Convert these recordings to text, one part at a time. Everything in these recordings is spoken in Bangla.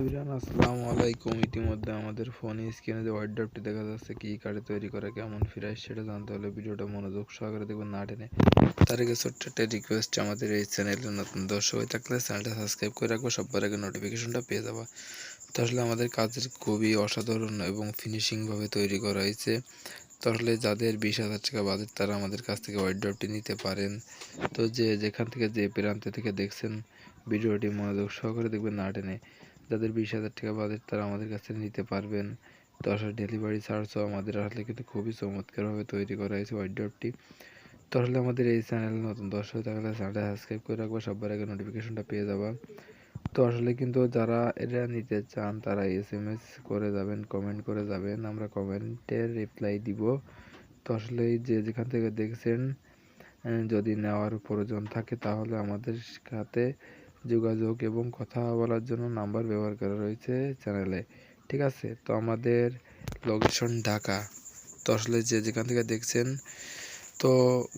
এভরিওয়ান আসসালামু আলাইকুম। ইতিমধ্যে আমাদের ফোনে স্ক্রিনে যে হোয়াইট ড্রপটি দেখা যাচ্ছে, কি কার্ডে তৈরি করা, কেমন ফিরায় সেটা জানতে হলে ভিডিওটা মনোযোগ সহকারে দেখবেন না টেনে। তার আগে ছোট্ট একটা রিকোয়েস্ট আমাদের এই চ্যানেলে নতুন দর্শক হয়ে থাকলে চ্যানেলটা সাবস্ক্রাইব করে রাখব সবার আগে নোটিফিকেশনটা পেয়ে যাবা। তো আসলে আমাদের কাজের খুবই অসাধারণ এবং ফিনিশিংভাবে তৈরি করা হয়েছে। তো আসলে যাদের বিশ হাজার টাকা বাজেট তারা আমাদের কাছ থেকে হোয়াইট ড্রপটি নিতে পারেন। তো যে যেখান থেকে যে প্রান্তে থেকে দেখছেন, ভিডিওটি মনোযোগ সহকারে দেখবেন না টেনে। যাদের বিশ হাজার টাকা বাজেট তারা আমাদের কাছে নিতে পারবেন। তো আসলে ডেলিভারি চার্জও আমাদের আসলে কিন্তু খুবই চমৎকারভাবে তৈরি করা হয়েছে হোয়াইট ডটটি তো আসলে আমাদের এই চ্যানেলে নতুন দর্শক থাকলে চ্যানেলটা সাবস্ক্রাইব করে রাখব সবার আগে নোটিফিকেশনটা পেয়ে যাবা। তো আসলে কিন্তু যারা এটা নিতে চান, তারা এস এম এস করে যাবেন কমেন্ট করে যাবেন, আমরা কমেন্টের রিপ্লাই দিব। তো আসলে যে যেখান থেকে দেখছেন যদি নেওয়ার প্রয়োজন থাকে তাহলে আমাদের সাথে যোগাযোগ এবং কথা বলার জন্য নাম্বার ব্যবহার করা রয়েছে চ্যানেলে। ঠিক আছে, তো আমাদের লোকেশন ঢাকা। তো আসলে যে যেখান থেকে দেখছেন, তো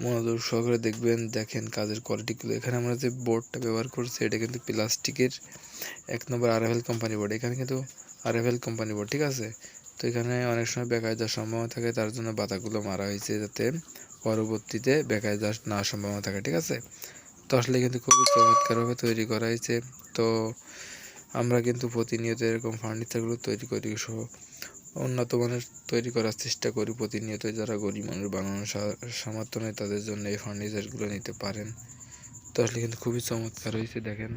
মনোযোগ সহকারে দেখবেন, দেখেন কাজের কোয়ালিটিগুলো এখানে আমরা যে বোর্ডটা ব্যবহার করছি, এটা কিন্তু প্লাস্টিকের এক নম্বর আর কোম্পানি বোর্ড এখানে কিন্তু আর কোম্পানি বোর্ড ঠিক আছে? তো এখানে অনেক সময় বেকার যাওয়ার সম্ভাবনা থাকে, তার জন্য বাতাগুলো মারা হয়েছে যাতে পরবর্তীতে বেকার যাওয়ার না সম্ভাবনা থাকে, ঠিক আছে? তো আসলে কিন্তু খুবই চমৎকারভাবে তৈরি করা হয়েছে। তো আমরা কিন্তু প্রতিনিয়ত এরকম ফার্নিচারগুলো তৈরি করি সহ। উন্নত মানের তৈরি করার চেষ্টা করি প্রতিনিয়ত যারা গরিব মানুষ বানানোর সামর্থ্য নেই তাদের জন্য এই ফার্নিচারগুলো নিতে পারেন। তো আসলে কিন্তু খুবই চমৎকার হয়েছে, দেখেন।